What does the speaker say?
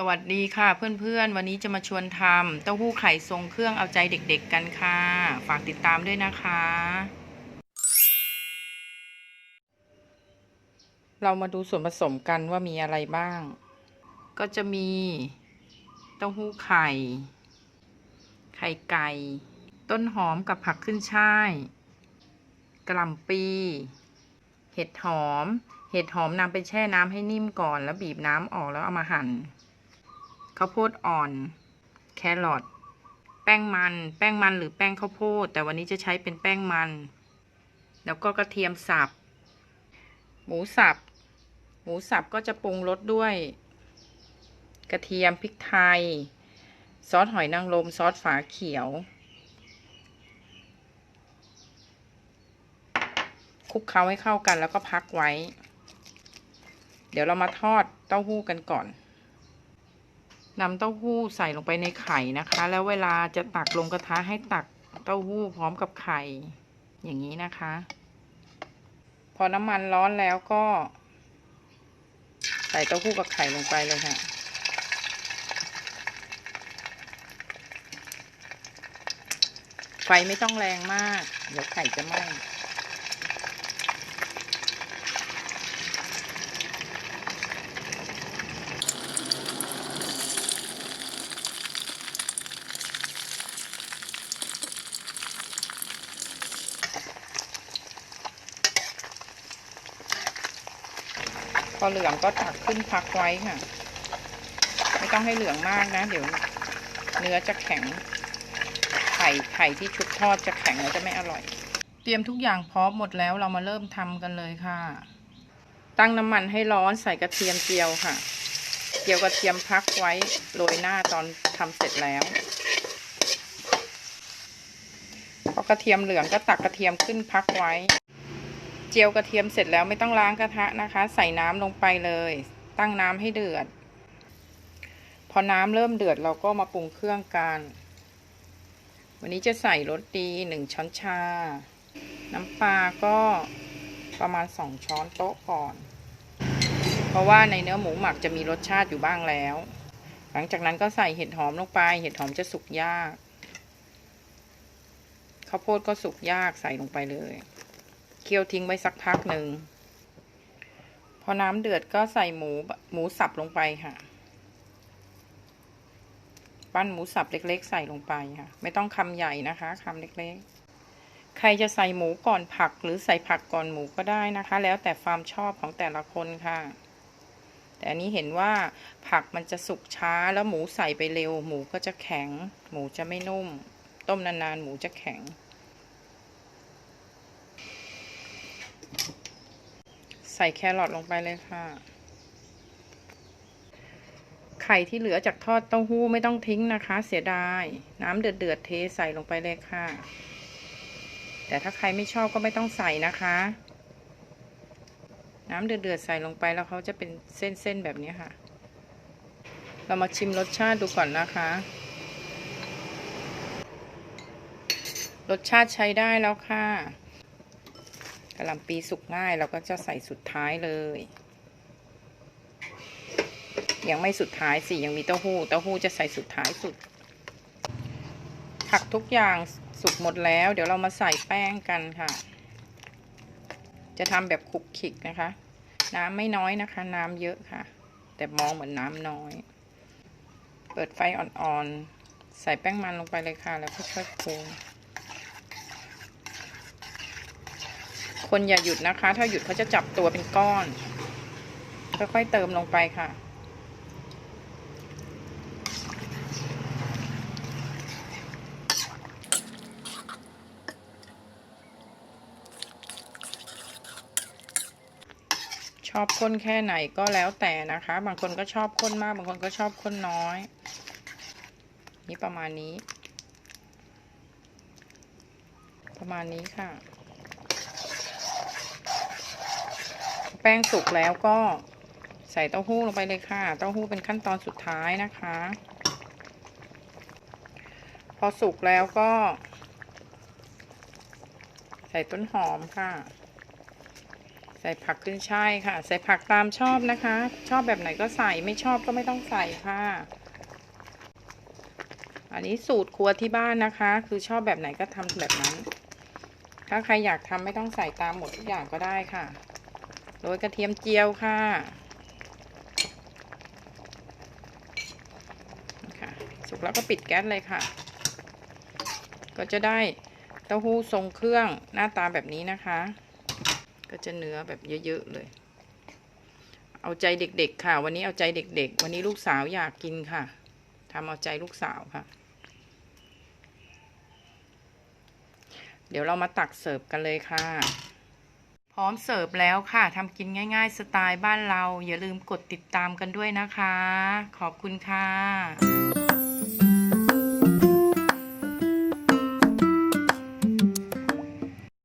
สวัสดีค่ะเพื่อนๆ วันนี้จะมาชวนทำเต้าหู้ไข่ทรงเครื่องเอาใจเด็กๆกันค่ะ ฝากติดตามด้วยนะคะ เรามาดูส่วนผสมกันว่ามีอะไรบ้าง ก็จะมีเต้าหู้ไข่ ไข่ไก่ ต้นหอมกับผักขึ้นช่ายกระหล่ำปี เห็ดหอม เห็ดหอมนำไปแช่น้ำให้นิ่มก่อนแล้วบีบน้ำออกแล้วเอามาหั่น ข้าวโพดอ่อน แครอทแป้งมัน แป้งมันหรือแป้งข้าวโพด แต่วันนี้จะใช้เป็นแป้งมัน แล้วก็กระเทียมสับ หมูสับ หมูสับก็จะปรุงรสด้วย กระเทียมพริกไทย ซอสหอยนางรมซอสฝาเขียว คลุกเคล้าให้เข้ากันแล้วก็พักไว้ เดี๋ยวเรามาทอดเต้าหู้กันก่อน นำเต้าหู้ใส่ลงไปในไข่นะคะ แล้วเวลาจะตักลงกระทะให้ตักเต้าหู้พร้อมกับไข่ อย่างนี้นะคะ พอน้ำมันร้อนแล้วก็ ใส่เต้าหู้กับไข่ลงไปเลยค่ะไฟไม่ต้องแรงมาก เดี๋ยวไข่จะไหม้ พอเหลืองก็ตักขึ้นพักไว้ค่ะ ไม่ต้องให้เหลืองมากนะ เดี๋ยว เนื้อจะแข็ง ไข่ไข่ที่ชุบทอดจะแข็งแล้วจะไม่อร่อย เตรียมทุกอย่างพร้อมหมดแล้วเรามาเริ่มทำกันเลยค่ะ ตั้งน้ำมันให้ร้อนใส่กระเทียมเจียวค่ะ เจียวกระเทียมพักไว้โรยหน้าตอนทำเสร็จแล้วพอกระเทียมเหลืองก็ตักกระเทียมขึ้นพักไว้ จียวกระเทียมเสร็จแล้วไม่ต้องล้างกระทะนะคะ ใส่น้ำลงไปเลย ตั้งน้ำให้เดือด พอน้ำเริ่มเดือดเราก็มาปรุงเครื่องกัน วันนี้จะใส่รสดีหนึ่งช้อนชา น้ำปลาก็ประมาณสองช้อนโต๊ะก่อน เพราะว่าในเนื้อหมูหมักจะมีรสชาติอยู่บ้างแล้ว หลังจากนั้นก็ใส่เห็ดหอมลงไป เห็ดหอมจะสุกยาก ข้าวโพดก็สุกยากใส่ลงไปเลย เคี่ยวทิ้งไว้สักพักหนึ่ง พอน้ำเดือดก็ใส่หมูหมูสับลงไปค่ะ ปั้นหมูสับเล็กๆ ใส่ลงไปค่ะ ไม่ต้องคำใหญ่นะคะคำเล็กๆ ใครจะใส่หมูก่อนผักหรือใส่ผักก่อนหมูก็ได้นะคะ แล้วแต่ความชอบของแต่ละคนค่ะ แต่อันนี้เห็นว่าผักมันจะสุกช้าแล้วหมูใส่ไปเร็ว หมูก็จะแข็ง หมูจะไม่นุ่ม ต้มนานๆหมูจะแข็ง ใส่แครอทลงไปเลยค่ะ ไข่ที่เหลือจากทอดเต้าหู้ไม่ต้องทิ้งนะคะ เสียดาย น้ำเดือดเดือดเทใส่ลงไปเลยค่ะ แต่ถ้าใครไม่ชอบก็ไม่ต้องใส่นะคะ น้ำเดือดเดือดใส่ลงไปแล้วเขาจะเป็นเส้นๆแบบนี้ค่ะ เรามาชิมรสชาติดูก่อนนะคะ รสชาติใช้ได้แล้วค่ะ กระหล่ำปีสุกง่ายเราก็จะใส่สุดท้ายเลย ยังไม่สุดท้ายสิยังมีเต้าหู้เต้าหู้จะใส่สุดท้ายสุด ผักทุกอย่างสุกหมดแล้ว เดี๋ยวเรามาใส่แป้งกันค่ะ จะทำแบบคลุกคิกนะคะ น้ำไม่น้อยนะคะ น้ำเยอะค่ะ แต่มองเหมือนน้ำน้อย เปิดไฟอ่อนๆใส่แป้งมันลงไปเลยค่ะ แล้วค่อยๆคน คนอย่าหยุดนะคะ ถ้าหยุดเขาจะจับตัวเป็นก้อน ค่อยๆเติมลงไปค่ะ ชอบข้นแค่ไหนก็แล้วแต่นะคะ บางคนก็ชอบข้นมาก บางคนก็ชอบข้นน้อย นี่ประมาณนี้ ประมาณนี้ค่ะ ป้งสุกแล้วก็ใส่เต้าหู้ลงไปเลยค่ะ เต้าหู้เป็นขั้นตอนสุดท้ายนะคะ พอสุกแล้วก็ ใส่ต้นหอมค่ะใส่ส่ผักขึ้นช่ายค่ะ ใส่ผักตามชอบนะคะ ชอบแบบไหนก็ใส่ไม่ชอบก็ไม่ต้องใส่ค่ะ อันนี้สูตรครัวที่บ้านนะคะ คือชอบแบบไหนก็ทำแบบนั้น ถ้าใครอยากทำไม่ต้องใส่ตามหมดทุกอย่างก็ได้ค่ะ โรยกระเทียมเจียวค่ะค่ะ สุกแล้วก็ปิดแก๊สเลยค่ะ ก็จะได้เต้าหู้ทรงเครื่องหน้าตาแบบนี้นะคะ ก็จะเนื้อแบบเยอะๆเลย เอาใจเด็กๆค่ะ วันนี้เอาใจเด็กๆ วันนี้ลูกสาวอยากกินค่ะทำเอาใจลูกสาวค่ะ เดี๋ยวเรามาตักเสิร์ฟกันเลยค่ะ พร้อมเสิร์ฟแล้วค่ะทำกินง่ายๆ สไตล์บ้านเรา อย่าลืมกดติดตามกันด้วยนะคะ ขอบคุณค่ะ